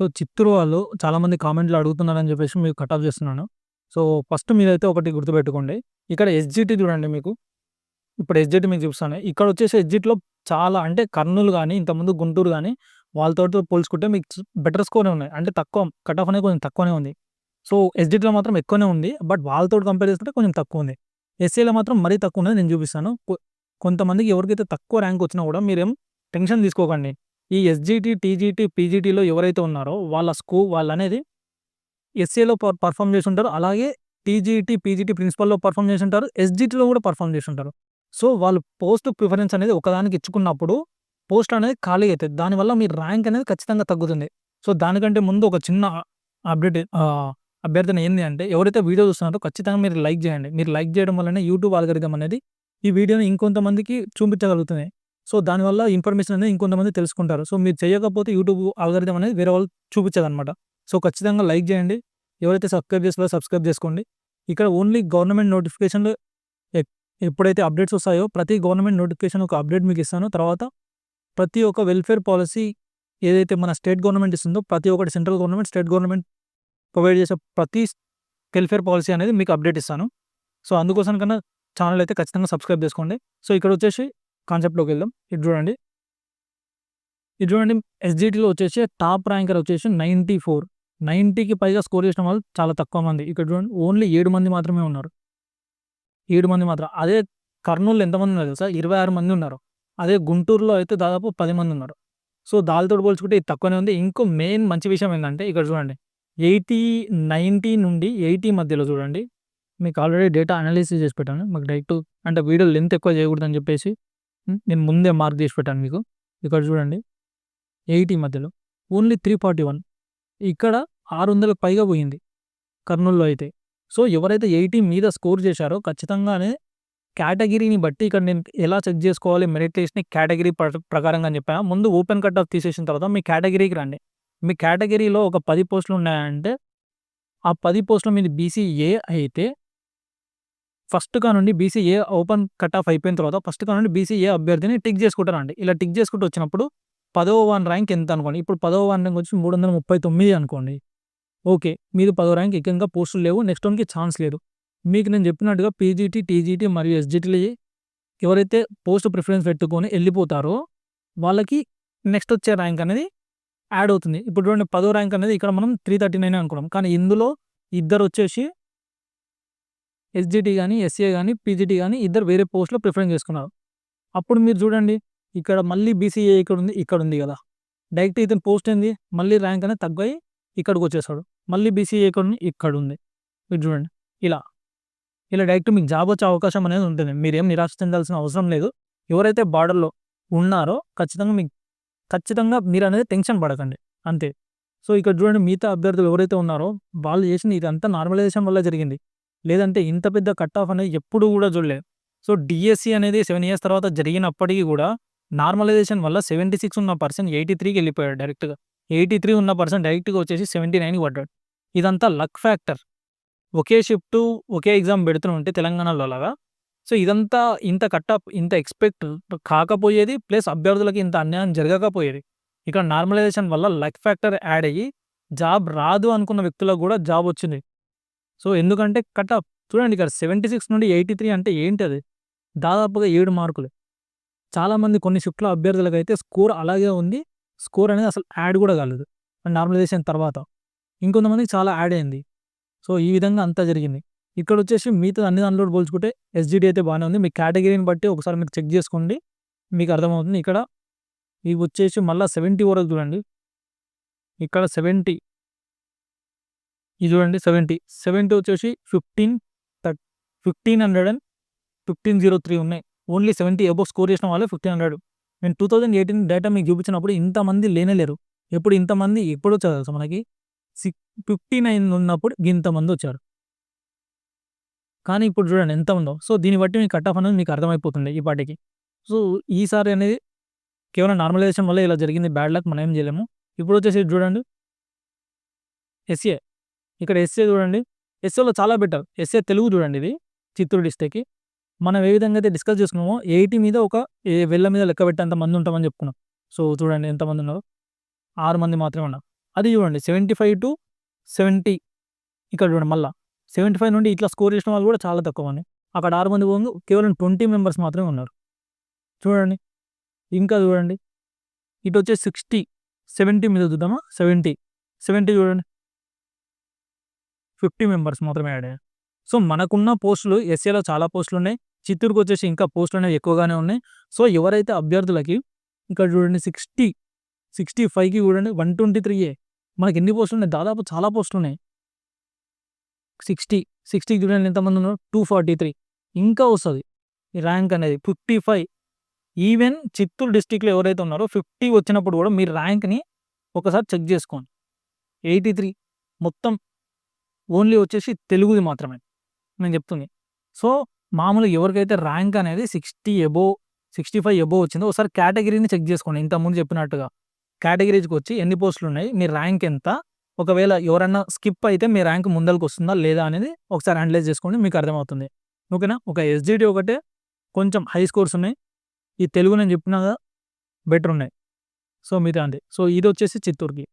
So, Chittoor వాళ్ళు చాలామంది కామెంట్లు అడుగుతున్నారని చెప్పేసి మీకు కట్ ఆఫ్ చేస్తున్నాను. సో, ఫస్ట్ మీరైతే ఒకటి గుర్తుపెట్టుకోండి. ఇక్కడ ఎస్‌జిటి చూడండి మీకు. ఇప్పుడు ఎస్‌జిటి మీకు చూపిస్తాను. ఇక్కడ వచ్చేసి ఎస్జిట్లో చాలా అంటే కర్నూలు కానీ ఇంతకుముందు గుంటూరు కానీ వాళ్ళతో పోల్చుకుంటే మీకు బెటర్ స్కోరే ఉన్నాయి. అంటే తక్కువ కట్ ఆఫ్ అనేది కొంచెం తక్కువనే ఉంది. సో, ఎస్‌జిటిలో మాత్రం ఎక్కువనే ఉంది. బట్ వాళ్ళతోటి కంపేర్ చేసుకుంటే కొంచెం తక్కువ ఉంది ఎస్‌ఏలో మాత్రం మరీ తక్కువ ఉన్నది నేను చూపిస్తాను. కొంతమందికి ఎవరికైతే తక్కువ ర్యాంక్ వచ్చినా కూడా మీరేం టెన్షన్ తీసుకోకండి. ఈ ఎస్‌జిటి, టీజీటీ, పీజీటీలో ఎవరైతే ఉన్నారో వాళ్ళ స్కూ వాళ్ళు అనేది ఎస్‌ఏలో పర్ఫామ్ చేసి ఉంటారు అలాగే టీజీటీ, పీజీటీ ప్రిన్సిపల్‌లో పర్ఫార్మ్ చేసుంటారు. ఎస్‌జిటిలో కూడా పర్ఫార్మ్ చేసుంటారు. సో, వాళ్ళు పోస్ట్ ప్రిఫరెన్స్ అనేది ఒకదానికి ఇచ్చుకున్నప్పుడు పోస్ట్ అనేది ఖాళీ అవుతుంది దానివల్ల మీ ర్యాంక్ అనేది ఖచ్చితంగా తగ్గుతుంది. సో, దానికంటే ముందు ఒక చిన్న అప్డేట్ అభ్యర్థన ఏంది అంటే ఎవరైతే వీడియో చూస్తున్నారో ఖచ్చితంగా మీరు లైక్ చేయండి. మీరు లైక్ చేయడం వల్లనే యూట్యూబ్ ఆల్గరిథం అనేది ఈ వీడియోని ఇంకొంతమందికి చూపించగలుగుతుంది. సో, దానివల్ల ఇన్ఫర్మేషన్ అనేది ఇంకొంతమంది తెలుసుకుంటారు. సో, మీరు చేయకపోతే యూట్యూబ్ ఆల్‌గారిథం అనేది వేరే వాళ్ళు చూపించదనమాట. సో, ఖచ్చితంగా లైక్ చేయండి. ఎవరైతే సబ్స్క్రైబ్ చేస్తారో సబ్స్క్రైబ్ చేసుకోండి. ఇక్కడ ఓన్లీ గవర్నమెంట్ నోటిఫికేషన్‌లు ఎప్పుడైతే అప్డేట్స్ వస్తాయో ప్రతి గవర్నమెంట్ నోటిఫికేషన్ ఒక అప్డేట్ మీకు ఇస్తాను. తర్వాత ప్రతి ఒక్క వెల్‌ఫేర్ పాలసీ ఏదైతే మన స్టేట్ గవర్నమెంట్ ఇస్తుందో ప్రతి ఒక్కటి central government, state government provide చేసే ప్రతి వెల్‌ఫేర్ పాలసీ అనేది మీకు అప్డేట్ ఇస్తాను. సో, అందుకోసం కన్నా ఛానల్ అయితే ఖచ్చితంగా సబ్స్క్రైబ్ చేసుకోండి. సో, ఇక్కడ వచ్చేసి కాన్సెప్ట్‌లోకి వెళ్దాం. ఇది చూడండి. ఇది చూడండి ఎస్‌జిటిలో వచ్చేసి టాప్ ర్యాంకర్ వచ్చేసి 94 90కి పైగా స్కోర్ చేసిన వాళ్ళు చాలా తక్కువ మంది. ఇక్కడ చూడండి ఓన్లీ ఏడు మంది మాత్రమే ఉన్నారు. ఏడు మంది మాత్రం. అదే కర్నూల్‌లో ఎంతమంది ఉన్నారు తెలుసా? 26 మంది ఉన్నారు. అదే గుంటూరులో అయితే దాదాపు పది మంది ఉన్నారు. సో, దానితోటి పోల్చుకుంటే ఇది తక్కువనే ఉంది. ఇంకో మెయిన్ మంచి విషయం ఏంటంటే ఇక్కడ చూడండి. 80, 90 నుండి 80 మధ్యలో చూడండి. మీకు ఆల్రెడీ డేటా అనాలిసిస్ చేసి పెట్టాను. మీకు డైరెక్ట్ అంటే వీడియో లెంత్ ఎక్కువ చేయకూడదని చెప్పేసి నేను ముందే మార్క్ చేసి పెట్టాను మీకు. ఇక్కడ చూడండి. 80 మధ్యలో ఓన్లీ 341 ఇక్కడ 600కి పైగా పోయింది. కర్నూల్‌లో అయితే. సో, ఎవరైతే 80 మీద స్కోర్ చేశారో ఖచ్చితంగానే కేటగిరీని బట్టి ఇక్కడ నేను ఎలా చెక్ చేసుకోవాలి మెరిట్ లిస్ట్‌ని కేటగిరీ ప్ర ప్రకారంగా అని చెప్పాను. ముందు ఓపెన్ కట్ ఆఫ్ తీసేసిన తర్వాత మీ కేటగిరీకి రండి. మీ కేటగిరీలో ఒక పది పోస్టులు ఉన్నాయంటే ఆ పది పోస్టులు మీది బీసీఏ అయితే ఫస్ట్ కానుండి బీసీఏ ఓపెన్ కట్ ఆఫ్ అయిపోయిన తర్వాత ఫస్ట్ కానుండి బీసీఏ అభ్యర్థిని టిక్ చేసుకుంటారండి ఇలా టిక్ చేసుకుంటూ వచ్చినప్పుడు పదవ వన్ ర్యాంక్ ఎంత అనుకోండి. ఇప్పుడు పదవ వన్ ర్యాంక్ వచ్చి 339 అనుకోండి. ఓకే. మీది పదో ర్యాంక్ ఇంకా పోస్టులు లేవు. నెక్స్ట్ వన్‌కి ఛాన్స్ లేదు. మీకు నేను చెప్పినట్టుగా పీజీటీ, టీజీటీ మరియు ఎస్‌జిటిలు ఎవరైతే పోస్ట్ ప్రిఫరెన్స్ పెట్టుకొని వెళ్ళిపోతారో వాళ్ళకి నెక్స్ట్ వచ్చే ర్యాంక్ అనేది యాడ్ అవుతుంది. ఇప్పుడు చూడండి పదో ర్యాంక్ అనేది ఇక్కడ మనం 339 అనుకున్నాం. కానీ ఇందులో ఇద్దరు వచ్చేసి ఎస్‌జిటి కానీ ఎస్‌ఏ కానీ పీజీటీ కానీ ఇద్దరు వేరే పోస్ట్‌లో ప్రిఫరెన్స్ చేసుకున్నారు. అప్పుడు మీరు చూడండి ఇక్కడ మళ్ళీ బీసీఏ ఇక్కడ ఉంది ఇక్కడ ఉంది కదా! డైరెక్ట్ ఇతని పోస్ట్ ఏంది మళ్ళీ ర్యాంక్ అనేది తగ్గాయి ఇక్కడికొచ్చేసాడు. మళ్ళీ బీసీఏ కార్డు ఇక్కడ ఉంది మీరు చూడండి. ఇలా. ఇలా డైరెక్ట్ మీకు జాబ్ వచ్చే అవకాశం అనేది ఉంటుంది. మీరేం నిరాశ చెందాల్సిన అవసరం లేదు. ఎవరైతే బార్డర్‌లో ఉన్నారో ఖచ్చితంగా మీకు ఖచ్చితంగా మీరు అనేది టెన్షన్ పడకండి. అంతే. సో, ఇక్కడ చూడండి మిగతా అభ్యర్థులు ఎవరైతే ఉన్నారో వాళ్ళు చేసిన ఇదంతా నార్మలైజేషన్ వల్ల జరిగింది. లేదంటే ఇంత పెద్ద కట్ ఆఫ్ అనేది ఎప్పుడు కూడా చూడలేదు. సో, డీఎస్సీ అనేది సెవెన్ ఇయర్స్ తర్వాత జరిగినప్పటికీ కూడా నార్మలైజేషన్ వల్ల 76 ఉన్న పర్సన్ 83కి ఎళ్ళిపోయాడు డైరెక్ట్‌గా. 83 ఉన్న పర్సన్ డైరెక్ట్‌గా వచ్చేసి 79కి పడ్డాడు. ఇదంతా లక్ ఫ్యాక్టర్. ఒకే షిఫ్ట్ ఒకే ఎగ్జామ్ పెడుతుంటే తెలంగాణలో అలాగా. సో, ఇదంతా ఇంత కట్ ఆఫ్ ఇంత ఎక్స్‌పెక్ట్ కాకపోయేది. ప్లస్ అభ్యర్థులకి ఇంత అన్యాయం జరగకపోయేది. ఇక్కడ నార్మలైజేషన్ వల్ల లక్ ఫ్యాక్టర్ యాడ్ అయ్యి జాబ్ రాదు అనుకున్న వ్యక్తులకు కూడా జాబ్ వచ్చింది. సో, ఎందుకంటే కట్ చూడండి ఇక్కడ 76 నుండి 83 అంటే ఏంటి అది దాదాపుగా ఏడు మార్కులు. చాలామంది కొన్ని షిఫ్ట్‌ల అయితే స్కోర్ అలాగే ఉంది. స్కోర్ అనేది అసలు యాడ్ కూడా కాలేదు. నార్మలైజేషన్ తర్వాత. ఇంకొంతమందికి చాలా యాడ్ అయింది. సో, ఈ విధంగా అంతా జరిగింది. ఇక్కడ వచ్చేసి మిగతా అన్ని దానిలో పోల్చుకుంటే ఎస్జిడి అయితే బాగానే ఉంది. మీ కేటగిరీని బట్టి ఒకసారి మీరు చెక్ చేసుకోండి. మీకు అర్థమవుతుంది. ఇక్కడ ఇవి వచ్చేసి మళ్ళీ సెవెంటీ వరకు చూడండి. ఇక్కడ 70 ఇది చూడండి 70. 70 వచ్చేసి 15 థర్ట్ 1500 అండ్ 1503 ఉన్నాయి. ఓన్లీ 70 అబోవ్ స్కోర్ చేసిన వాళ్ళే 1500. నేను 2018 డేటా మీకు చూపించినప్పుడు ఇంతమంది లేనే లేరు. ఎప్పుడు ఇంతమంది ఎప్పుడు వచ్చారు మనకి? సిక్ 59 ఉన్నప్పుడు ఇంతమంది వచ్చారు. కానీ ఇప్పుడు చూడండి ఎంత ఉందో. సో, దీన్ని బట్టి మీకు కట్ ఆఫ్ అనేది మీకు అర్థమైపోతుంది ఈ పాటికి. సో, ఈసారి అనేది కేవలం నార్మలైజేషన్ వల్ల ఇలా జరిగింది. బ్యాడ్ లక్ మనం ఏం చేయలేము. ఇప్పుడు వచ్చేసి చూడండి. ఎస్‌ఏ. ఇక్కడ ఎస్‌ఏ చూడండి. ఎస్‌ఏలో చాలా బెటర్. ఎస్‌ఏ తెలుగు చూడండి ఇది. చిత్తూరు డిస్ట్రిక్ట్‌కి. మనం ఏ విధంగా అయితే డిస్కస్ చేసుకున్నామో 80 మీద ఒక ఏ మీద లెక్క పెట్టేంత మంది ఉంటామని చెప్పుకున్నాం. సో, చూడండి ఎంతమంది ఉన్నారు ఆరు మంది మాత్రమే ఉన్నారు. అది చూడండి సెవెంటీ ఫైవ్ టు సెవెంటీ ఇక్కడ చూడండి మళ్ళా సెవెంటీ ఫైవ్ నుండి ఇట్లా స్కోర్ చేసిన వాళ్ళు కూడా చాలా తక్కువ మంది అక్కడ ఆరు మంది పోగా కేవలం ట్వంటీ మెంబర్స్ మాత్రమే ఉన్నారు చూడండి ఇంకా చూడండి ఇటు వచ్చే సిక్స్టీ సెవెంటీ మీద చూద్దామా సెవెంటీ సెవెంటీ చూడండి ఫిఫ్టీ మెంబర్స్ మాత్రమే యాడ్ అయ్యారు సో మనకున్న పోస్టులు ఎస్ఏలో చాలా పోస్టులు ఉన్నాయి. చిత్తూరుకు వచ్చేసి ఇంకా పోస్టులు అనేవి ఎక్కువగానే ఉన్నాయి. సో ఎవరైతే అభ్యర్థులకి ఇక్కడ చూడండి సిక్స్టీ సిక్స్టీ ఫైవ్కి చూడండి వన్ ట్వంటీ త్రీయే. మనకి ఎన్ని పోస్టులు ఉన్నాయి? దాదాపు చాలా పోస్టులు ఉన్నాయి. సిక్స్టీ సిక్స్టీకి చూడండి ఎంతమంది ఉన్నారు? Two forty three. ఇంకా వస్తుంది. ఈ ర్యాంక్ అనేది ఫిఫ్టీ ఫైవ్. ఈవెన్ చిత్తూరు డిస్టిక్లో ఎవరైతే ఉన్నారో ఫిఫ్టీ వచ్చినప్పుడు కూడా మీరు ర్యాంక్ని ఒకసారి చెక్ చేసుకోండి. Eighty three. మొత్తం ఓన్లీ వచ్చేసి తెలుగుది మాత్రమే నేను చెప్తుంది. సో మామూలుగా ఎవరికైతే ర్యాంక్ అనేది sixty above sixty five above వచ్చిందో ఒకసారి కేటగిరీని చెక్ చేసుకోండి. ఇంతకుముందు చెప్పినట్టుగా కేటగిరీస్కి వచ్చి ఎన్ని పోస్టులు ఉన్నాయి మీ ర్యాంక్ ఎంత ఒకవేళ ఎవరన్నా స్కిప్ అయితే మీ ర్యాంక్ ముందరకు వస్తుందా లేదా అనేది ఒకసారి అనలైజ్ చేసుకోండి మీకు అర్థమవుతుంది. ఓకేనా? ఒక ఎస్జిటి ఒకటే కొంచెం హై స్కోర్స్ ఉన్నాయి ఈ తెలుగు నేను చెప్పినా బెటర్ ఉన్నాయి. సో మిగతా అంతే సో ఇది వచ్చేసి చిత్తూరుకి.